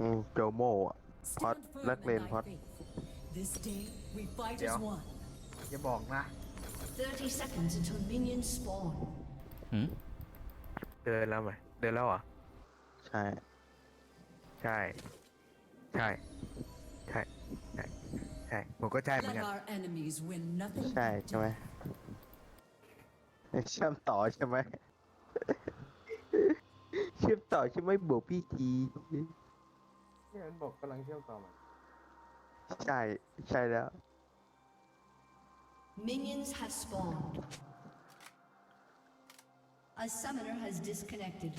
อืมโจโมอะพอด Stand firm นักเลน in thy พอด faith. This day we fight as Yeah. one. อย่าบอกนะ 30 seconds until minions spawn. หืมเดินแล้วไหมเดินแล้วเหรอใช่ ใช่ ใช่ ใช่ ใช่ ใช่ ผมก็ใช่เหมือน Let กัน our enemies win nothing ใช่ but ใช่ไหม death. เชื่อมต่อใช่ไหม เชื่อมต่อใช่ไหมบวกพี่ที ที่มันบอกกำลังเชื่อมต่อมาใช่ใช่แล้ว Minions have spawned. A summoner has disconnected.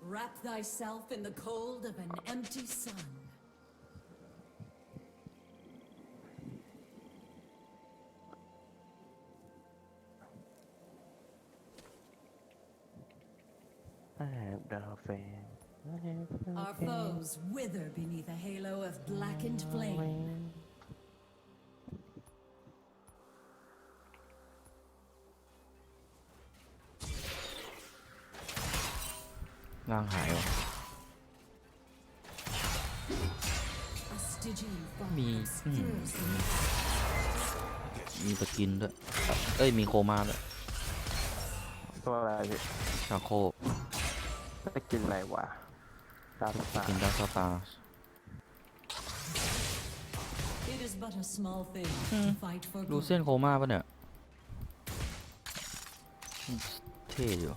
Wrap thyself in the cold of an empty sun. แอบดาวแฟน Our foes wither beneath a halo of blackened flame. ร่างหายวะ A Stygian Me, fog obscures the mist. มีสกินด้วยเอ้ยมีโคมาด้วยตัวอะไรพี่ชาโคจะกินอะไรวะ ตามสากินดาสตาร์ It is but a small thing to fight for ดู good. เส้นโคม่าปะเนี่ยเท่อยู่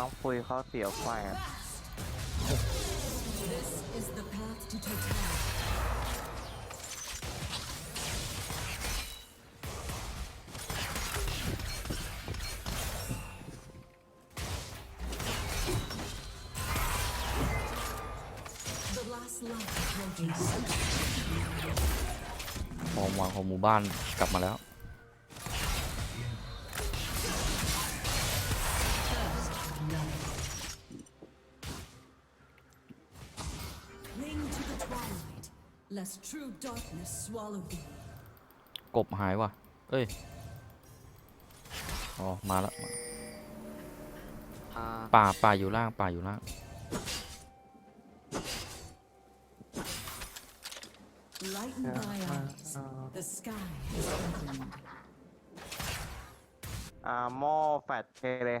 น้องปุยเขาเสียวไฟอะ This is the path to totality. 'The last light approaches. ความหวังของหมู่บ้านกลับมาแล้ว darkness swallow thee. กบหายว่ะ เอ้ย อ๋อ มาแล้ว อ่าป่า ป่าอยู่ล่าง ป่าอยู่ล่าง Lighten thy eyes. The sky is opened. อ่าหม้อแฟดเทเลย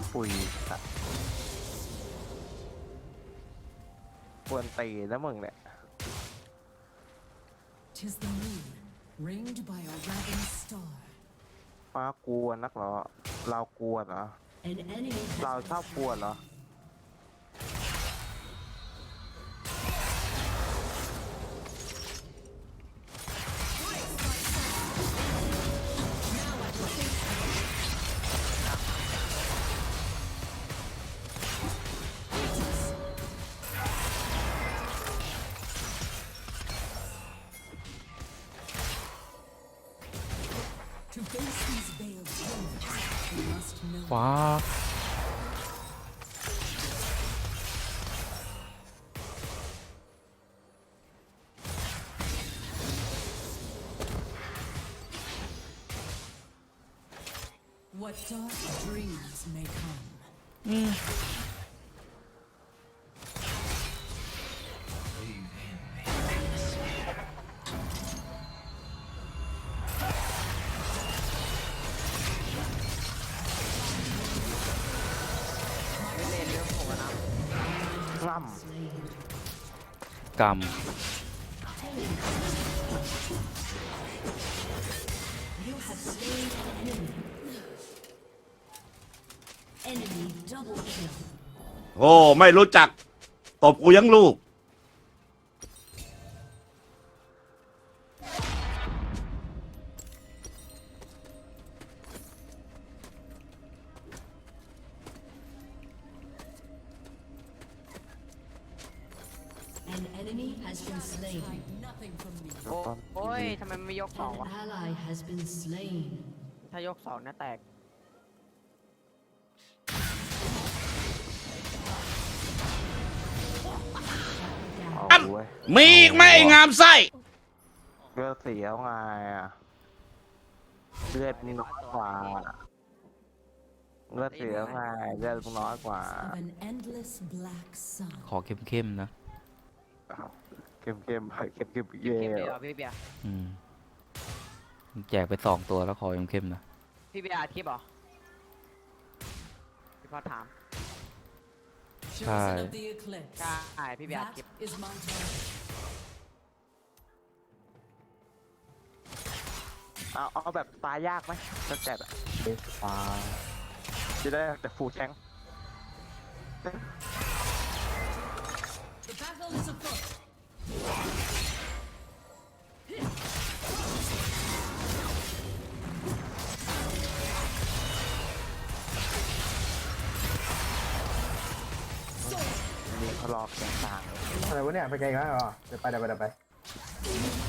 ไอ้เจ้าปุยสัตว์ควรตีนะมึงเนี่ย Tis the moon, ringed by a ravenous star. ฟ้ากลัวนักเหรอ เรากลัวเหรอ An enemy has เราชอบกลัวเหรอ Fuck. What dark dreams may come. Mm. กรรมโอ้ ไม่รู้จัก ตบกูยังลูก โอ้โอ้ยทำไมมันไม่ยกสอง An วะ ally has been slain. ถ้ายกสองน่าแตก เอาเว้ยมีอีกไหมไอ้งามไส้เลือดเสียไงอะเลือดนี่น้อยกว่าเลือดเสียไงเลือดมึงน้อยกว่า Of an endless black sun. ขอเข้มๆนะ เข้มเข้มๆไปเข้มเข้มๆเย่เกมเดียวพี่เบียร์อืมแจกไปสองตัวแล้วขอเข้มๆนะพี่เบียร์อัดคลิปเหรอพี่พอถาม Chosen of the eclipse. ใช่พี่เบียร์อัด That คลิป is my target. เอาเอาแบบตายยากไหมจะแจกอะตายจะได้แต่ฟูลแชง The battle is afoot. มีเขารอบแกงต่างอะไรวะเนี่ยไปไกลกันเหรอเดี๋ยวไปเดี๋ยวไปเดี๋ยวไป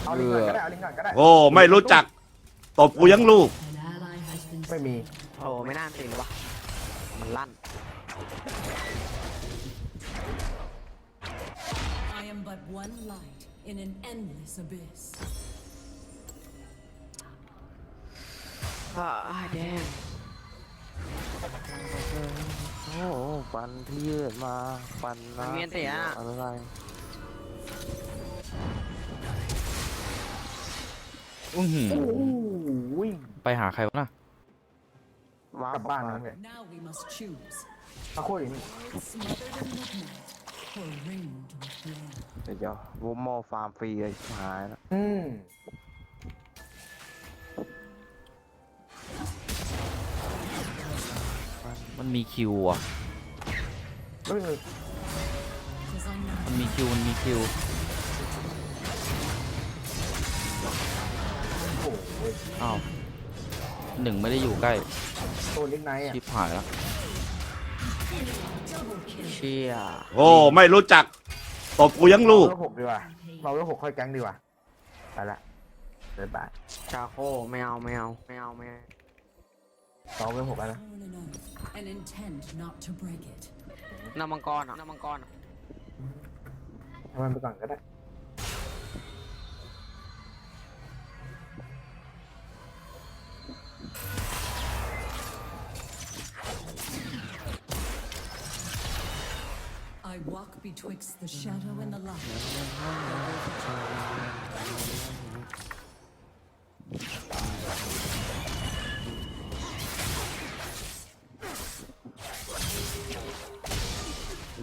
เอาลิงก์ก่อนก็ได้เอาลิงก์ก่อนก็ได้ โอ้ไม่รู้จักตบกูยังลูก An ally has been ไม่มี โอ้ไม่น่าติดวะ มันลั่น I am but one light in an endless abyss. อ่าแดงโอ้ฟันที่ยืดมาฟันนะอะไรอื้อหือโอ้ยไปหาใครวะน่ะว้ากลับบ้านนะเนี่ย Now we must choose. ตะโคตรอยู่นี่ Smothered in midnight or ringed with flame. เดี๋ยววูโมฟาร์มฟรีเลยชิบหายแล้วอืมมันมีคิวอะ เฮ้ย Tis unknown. มันมีคิว มันมีคิว โอ้โหอ้าวหนึ่งไม่ได้อยู่ใกล้ตัวลิงก์ไนท์อะชิบหายแล้ว Double kill. เชี่ยโอ้ ไม่รู้จัก ตบกูยังลูก เราเลือกหกดีกว่าเราเลือกหกค่อยแก๊งดีกว่าไปละเดินบายชาโคไม่เอาไม่เอาไม่เอาไม่เอาเราเลือกหกแล้วนะ Sworn an oath and intend not to break it. น้ำมังกรอะน้ำมังกรอะ ทำมันไปก่อนก็ได้ I walk betwixt the shadow and the light.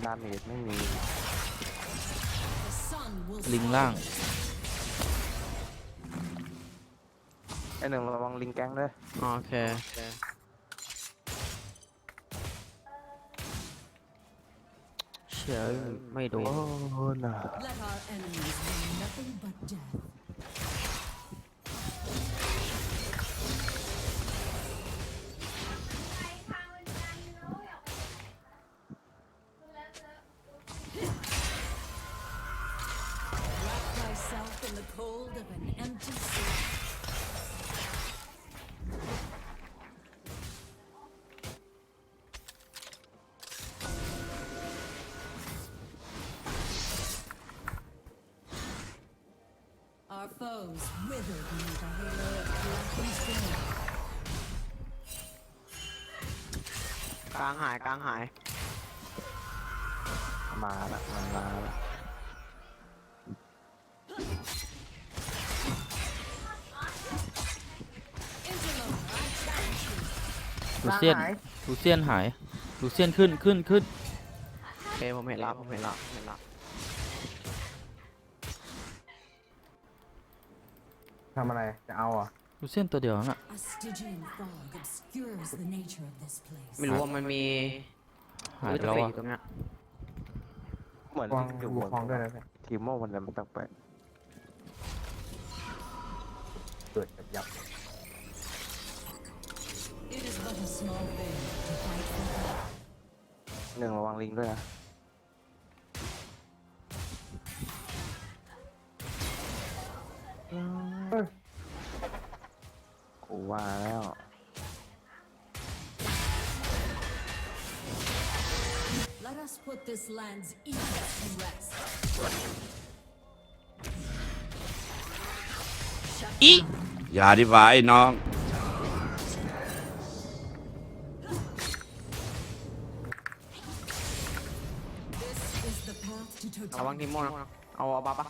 ดาเมจไม่มี The sun will ลิงล่างไอหนึ่งระวังลิงแก๊งด้วยโอเค เชี่ยไม่โดโอ้นน่ะ let our enemies know nothing but death. กลางหายกลางหาย มาละมันมาละลูเซียนลูเซียนหายลูเซียนขึ้นขึ้นขึ้นเคผมเห็นละผมเห็นละผมเห็นละทำอะไร จะเอาอะ ดูเส้นตัวเดียวนั่นน่ะ A Stygian fog obscures the nature of this place. ไม่รู้ว่ามันมีหายไปแล้วเออะยู่ตรงเนี้ยเหมือนวางอยู่ดูบนคลองด้วยนะพี่ทีมโม่มันมันแปลกเกิดกับยับ It is but a small thing to fight for God. ๆหนึ่งระวังลิงด้วยนะ ว่าแล้ว Let us put this land's evil to rest. อย่าดีกว่าไอ้น้อง This is the path to ระวัง totality. ทีมโมนะเอาเอาบัฟปะ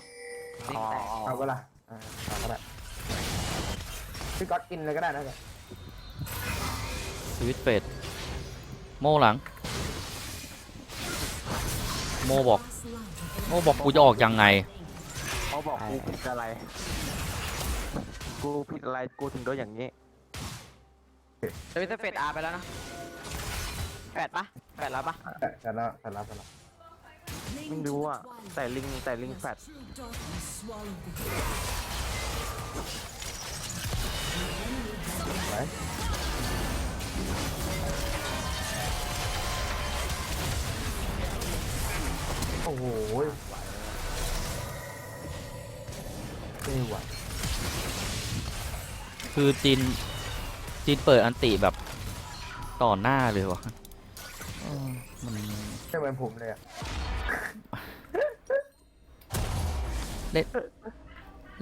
ลิงแตกเอาก็ล่ะอ่าเอาก็ได้ พี่ก๊อตกินเลยก็ได้นะพี่สวิตช์เฟดโมหลัง โมบอก Last light of โมบอกกูจะออกยังไง เขาบอกกูผิดอะไร กูผิดอะไร กูถึงโดนอย่างนี้สวิตเตอร์เฟดอาร์ไปแล้วนะแปดปะแปดแล้วปะแต่แต่ละแต่ละแต่ละ Cling ไม่ to รู้ the อะ twilight, แต่ลิงแต่ลิงแฟด ไหนโอ้โหไม่ไหวคือจีนจีนเปิดอันติแบบต่อหน้าเลยวะเออมันไม่เหมือนผมเลยอะเล่น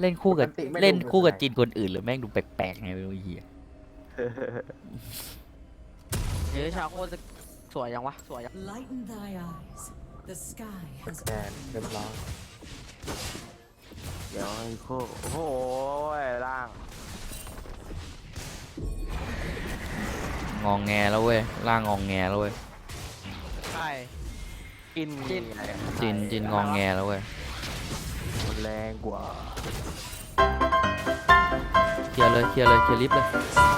เล่นคู่กับปกติไม่ดู เล่นคู่กับเป็นไรจีนคนอื่นหรือแม่งดูแปลกๆไงไม่รู้ไอ้เฮียเฮ้ยชาวโคตรจะสวยยังวะสวยยัง Lighten thy eyes. The sky ส has แกนเรียบร้อยเดี๋ยวไอ้คู่โอ้โหล่างงองแงแล้วเว้ยล่างงองแงแล้วเว้ยใช่ กินกินไงจีนจีนงองแงแล้วเว้ย มันแรงกว่า เคลียร์เลยเคลียร์เลยเคลียร์ลิฟต์เลย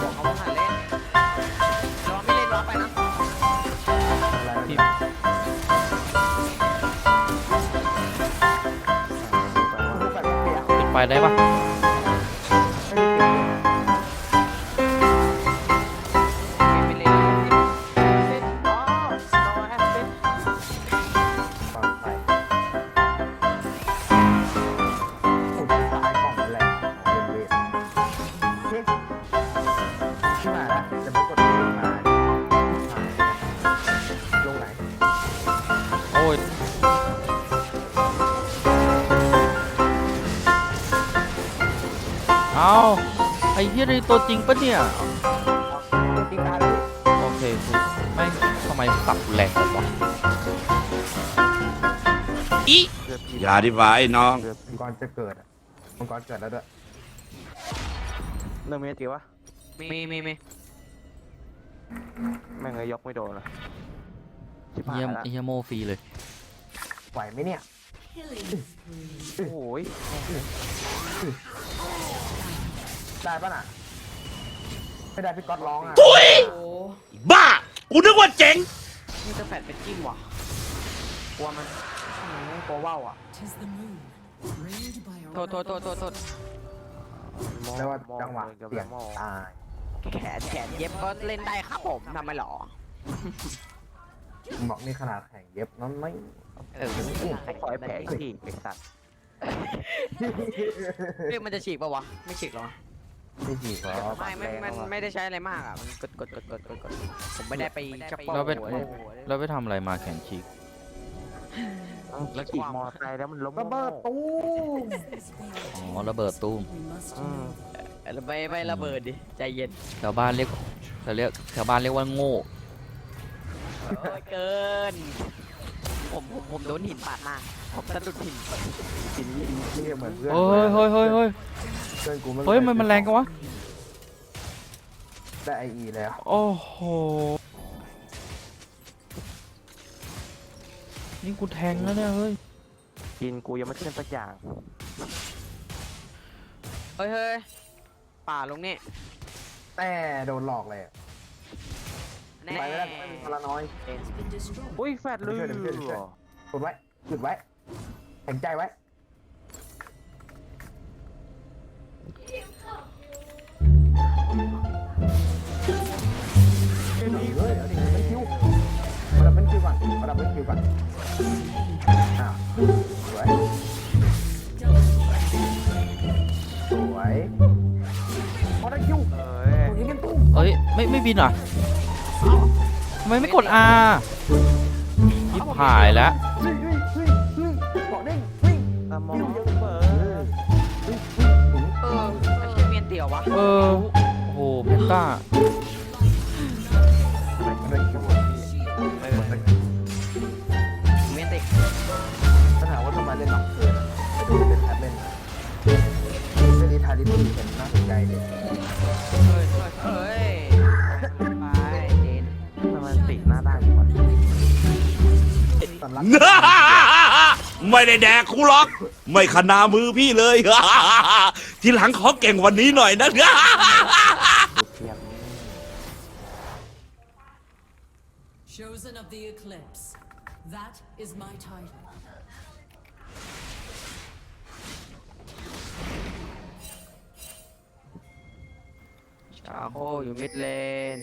บอกเขาว่าหันเล่นระวังไม่เล่นรับไปนะอะไรพี่รู้แบบเปียกปิดไฟได้ปะ ตัวจริงปะเนี่ยตัวจริงตายเลยโอเคคือไม่ทำไมสับแรงจังวะเกือบผิดอย่าดีกว่าไอ้น้องเกือบมังกรจะเกิดอะมังกรเกิดแล้วด้วยเริ่มมีจีวะมีมีมีแม่งเลยยกไม่โดนเลยชิบหายเยี่ยมละไอ้เฮียโมฟรีเลย ไหวไหมเนี่ย killing spree. โอ้โหยได้ปะน่ะ ไม่ได้พี่ก๊อตร้องอะโอ้บ้า กูนึกว่าเจ๋ง นี่จะแฟดเป็นจิ้มว่ะกลัวมันอืมกลัวว่าวอะ Tis the moon, ringed by a โทษโทษโทษโทษโทษโม่แล้วว่าโม่จังหวะเลยกับเสี่ยงโม่ตายแขนแขนเย็บก็เล่นได้ครับผมทำไมหรอผมบอกนี่ขนาดแข่งเย็บนั้นไม่ เออปล่อยแผลที่ไอ้สัตว์เรียกมันจะฉีกปะวะ ไม่ฉีกหรอ ไม่จีบหรอไม่ไม่มันไม่ได้ใช้อะไรมากอะมันกดกดกดกดกดกดผมไม่ได้ไปชักโป้เราไปโอ้โหเราไปทำอะไรมาแขนฉีกแล้วขี่มอไซค์แล้วมันล้มระเบิดตู้ม This veil อ๋อระเบิดตู้ม we must อืม know. ไปไประเบิดดิใจเย็นชาวบ้านเรียกเขาเรียกชาวบ้านเรียกว่าโง่โอ้ยเกิน ผมผมผมโดนหินปาดมาผมสะดุดหินกินนี่เหมือนเพื่อนเฮ้ยเฮ้ยเฮ้ยเฮ้ยเพื่อนกูเฮ้ยมันมันแรงกันวะ ได้ไออีแล้ว โอ้โห นี่กูแทงแล้วเนี่ยเฮ้ย กินกูยังไม่ขึ้นสักอย่าง เฮ้ยเฮ้ยป่าลงนี่แต่โดนหลอกเลยแน่ไปไม่ได้ไม่มีพลาน้อย Has been destroyed. อุ้ยแฟดลืเดี๋ยวช่วยเดี๋ยวช่วยเดี๋ยวช่วยมกดไว้หยุดไว้แข็งใจไว้ เฮ้ยเอาดิเป็นคิวมาดับเป็นคิวก่อนมาดับเป็นคิวก่อนอ้าวสวยสวยพอได้คิวเอ้ยตรงนี้เป็นตู้เอ้ยไม่ไม่บินเหรอะทำไมไม่กด R ยิบหายแล้วเฮ้ยเฮ้ยเฮ้ยเฮ้ยเกาะเด้งเฮ้ยสมองเปิดเฮ้ยเฮ้ยหนีเออไอ้เชี่ยเมียนเตี่ยววะเออโอ้โหเพนต้า ไม่ได้แดกกูหรอก ไม่ขนามือพี่เลย ทีหลังขอเก่งวันนี้หน่อยนะดูเทียม Chosen of the eclipse. That is my title. ชาโคอยู่มิดเลน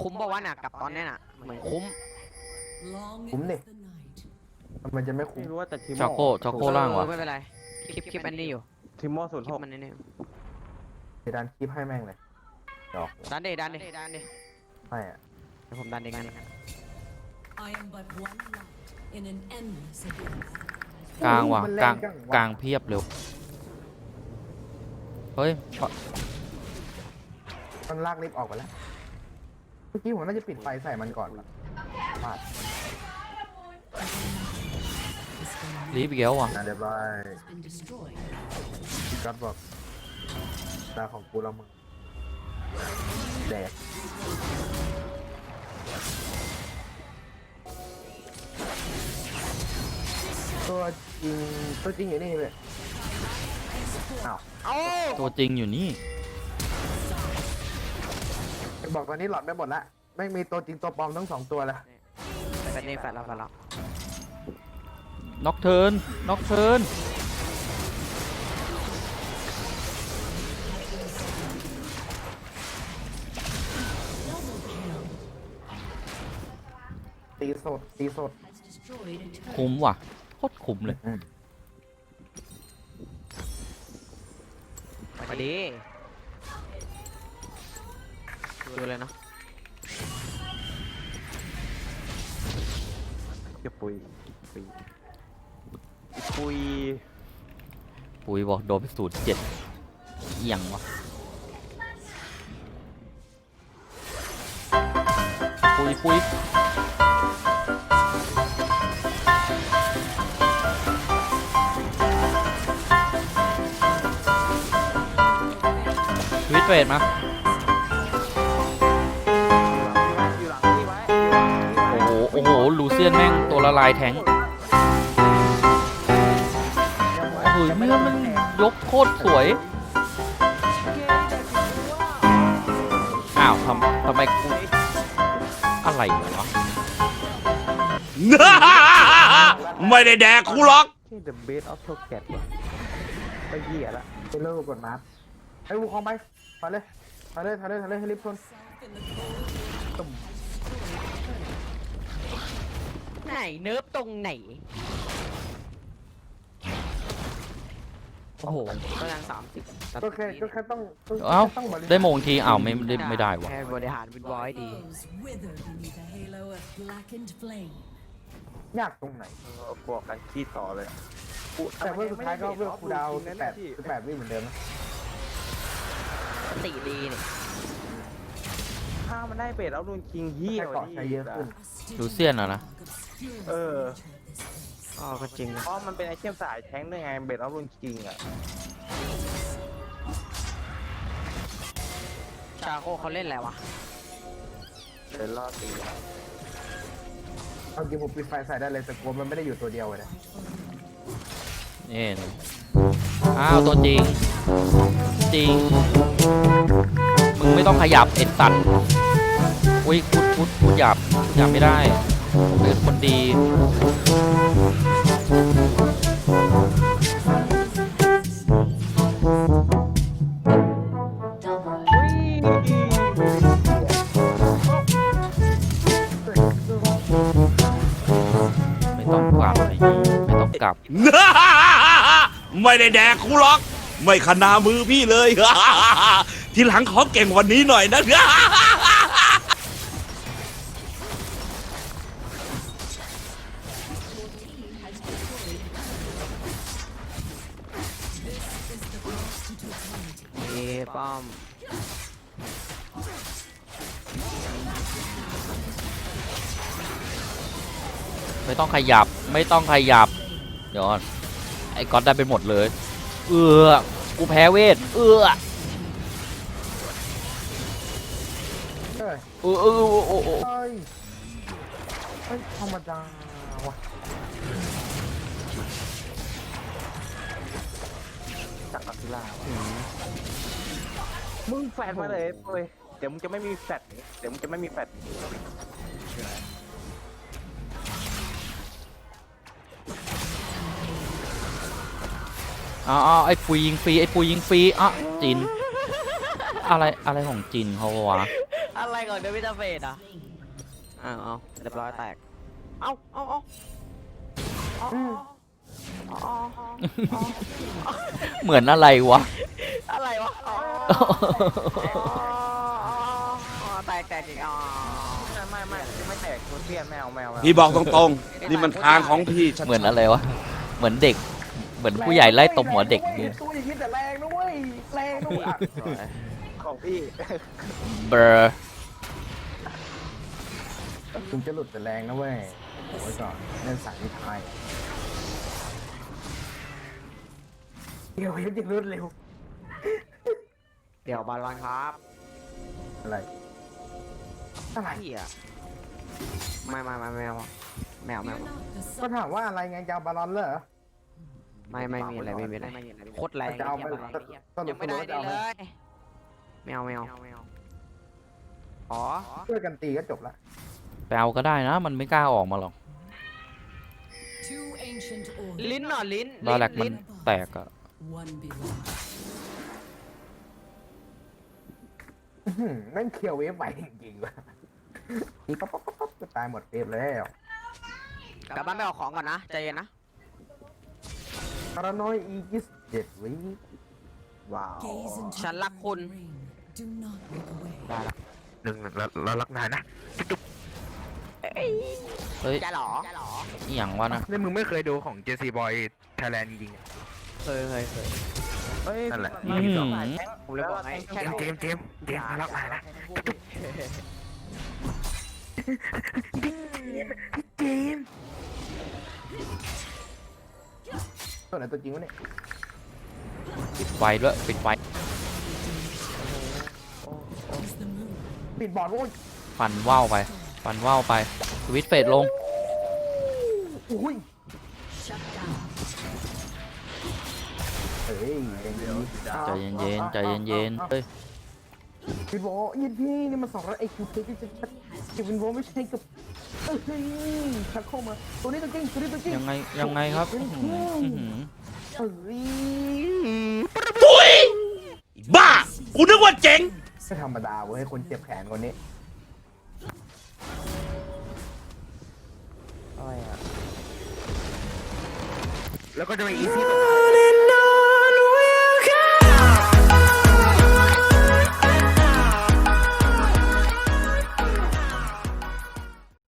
คุ้มปะวะน่ะ กับตอนเนี้ยน่ะ เหมือนคุ้ม Long Cũng is nè. the night. ทำไมจะไม่คุ้ไม่มรู้ว่าแต่ทีโมชาโคชาโคล่างวะเออไม่เป็นไร คลิปคลิปอันนี้อยู่ทีโมศูนย์คลิหปกมันนี่อยู่เดี๋ยวดันคลิปให้แม่งเลยดอกดันเดดันเดดันเดให้อะเดี๋ยวผมดันเองกัน I am but one light in an endless abyss. กลางว่ะมันกแรลางจังกลางเพียบเร็วเฮ้ยปะมันลากลิฟต์ออกไปแล้วเมื่อกี้ผมน่าจะปิดไฟใส่มันก่อนละ รีบอีกแล้วว่ะนะเรียบร้อย Has been destroyed. พี่ก๊อตบอกตาของกูแล้วมึงแดกตัวจริงตัวจริงอยู่นี่เลยอ้าวเอ้าตัวจริงอยู่นี่บอกตอนนี้หลอดไปหมดละไม่งมีตัวจริงตัวปลอมทั้งสองตัวละเป็นนี่แฟนเราแฟนเรา น็อกเทิร์นน็อกเทิร์นตีสดตีสด Has destroyed a turret. คุ้มว่ะโคตรคุ้มเลยมาดีดูเลยเนาะจะปุยปุย ปุยปุ๋ยบอกโดนไปสูตรเจ็ดเอียงวะปุยปุยทวิตเวทมาอยู่หลังที่ไว้อยู่หลังที่ไว้โอ้โหโอ้โหลูเซียนแม่งตัวละลายแทง ค์โอ้โหเมื่อมันยกโคตรสวย อ้าวทำทำไมกูอะไรวะไม่ได้แดกกูหรอกที่ the best of socket ว่ะไปเหี้ยละเป็นเลิกกดมาร์คไอ้วูคองไปไปเลยไปเลยไปเลยไปเลยให้รีบชนไหนเนิร์ฟตรงไหน โอ้โห ก็ยังสามสิบก็แค่ก็แค่ต้องต้องเอ้าต้องบริหารได้โมงทีอ้าวไม่ได้ไม่ได้วะแค่บริหารวินบอยดี Foes wither beneath a halo of blackened flame. ยากตรงไหน เออบวกกันขี้ต่อเลยกูแต่เพื่อสุดท้ายก็เพื่อคูลดาวน์นั่นแปดที่แปดวิเหมือนเดิมนะตีดีเนี่ยถ้ามันได้เบสแล้วรุนคิงเหี้ยแต่เกาะใช้เยอะขึ้น A ลูเซียนอะนะ obscures Ờ. the nature of this place. อ๋อก็จริงนะเพราะมันเป็นไอเทมสายแทงค์ด้วยไงเบสแล้วรุนคิงอะชาโคเขาเล่นอะไรวะเดินล่อตีเอาจริงผมปิดไฟใส่ได้เลยแต่กลัวมันไม่ได้อยู่ตัวเดียวเลยนี่นะอ้าวตัวจริง จริง มึงไม่ต้องขยับเอ็ดสัตว์อุ้ยพูดพูดพูดหยาบพูดหยาบไม่ได้ ผมเป็นคนดีไม่ต้องกลับไอ้นี่ไม่ต้องกลับ ไม่ได้แดกกูหรอก ไม่ขนามือพี่เลย ทีหลังขอเก่งวันนี้หน่อยนะ ขยับไม่ต้องขยับเดี๋ยวก่อนไอ้ก๊อตได้ไปหมดเลย เอือกูแพ้เวทเอือเฮ้ยเออเออเออเออเออเฮ้ยเฮ้ยธรรมดาวะจากอัลล่ามึงแฟดมาเลยเว้ยเดี๋ยวมึงจะไม่มีแฟดเดี๋ยวมึงจะไม่มีแฟด อ๋อาไอ้ปุยยิงฟรีไอ้ปุยยิงฟรีอะจิน อะไรอะไรของจินเขาวะอะไรก่อนเดวิดเฟดอะอ้าวเอาเรียบร้อยแตก เอ้าเอ้าเอ้าเอาเอาเอาเอาเหมือนอะไรวะ อะไรวะอ๋ออ๋อแตกแตกอีกอ๋อไม่ไม่ไม่ไม่แตกตัวเตี้ยแมวแมวแมวพี่บอกตรงๆ นี่มันทางของพี่ชัดๆ เหมือนอะไรวะ เหมือนเด็ก เหมือนผู้ใหญ่ไล่ตบหัวเด็กเนี่เนี่ยตัวอย่างนี้แต่แรงนะเว้ยแรงนะเว้ยอะของพี่ เบอร์ถึงจะหลุดแต่แรงนะเว้ยโอ้ยก่อนเล่นสายนิทายเดี๋ยวยังจะรุดเร็วเดี๋ยวบอลลอนครับอะไรอะไรพี่อะไม่ไม่ไม่แมวแมวแมว You're not the ก็ sun. ถามว่าอะไรไงจะเอาบาลอนเหรอ ไม่ไม่มีอะไรไม่มีอะไรโคตรแรงจะเอาไปเหี้ยสรุยัปงสไม่รุได้ปจะดีเอาเลไหมยแมวแมวอ๋อช่วยกันตีก็จบละไปเอาก็ได้นะ มันไม่กล้าออกมาหรอก Two ancient orbs. ลิ้นหน่อลิ้นบาแลกมันลิ้นแตกอะ One below. อื้อหือแม่งเคียวเวฟไปจริงๆว่ะนี่ปั๊บปั๊บปั๊บปั๊บจะตายหมดเวฟแล้วกลับบ้านไปเอาของก่อนนะใจเย็นนะ พารานอยอีกิสเจ็ดวิว้าว Gaze into ฉันรักคุณ the ring. Do not look away. ได้ละหนึ่งเราเรารักนายนะเฮ้ยจะหรออหย่างวะนะนี่มึงไม่เคยดูของ JC Boy Thailand จริงๆอะ เคยเคยเคยเฮ้ยนั่นแหละพี่สองสายอืมแทงผมเลยบอกไงแค่แค่เจมส์เจมส์เจมส์เจมส์เรารักนายนะเจมส์ ตัวไหนตัวจริงวะเนี่ยปิดไฟด้วยปิดไฟ Is the moon. ปิดบอร์ดโว้ยฟันว่าวไปฟันว่าวไปสวิตช์เฟดลงอุ้ย Shut down. เฮ้ยยังดีใจเย็นๆใจเย็นๆเฮ้ยปิดบอร์ดยินพี่นี่มันสองร้อยไอคิวเทคที่จะชัดเก็บเป็นบอร์ดไม่ใช่กับเอ้ย ชักเข้ามาตัวนี้ตัวจริงตัวนี้ตัวจริงยังไงยังไงครับอื้อหืออื้อหือเอ้ยทุยบ้า กูนึกว่าเจ๋ง ไม่ธรรมดาเว้ยคนเจ็บแขนคนนี้อะไรอะ แล้วก็จะมีอีซี่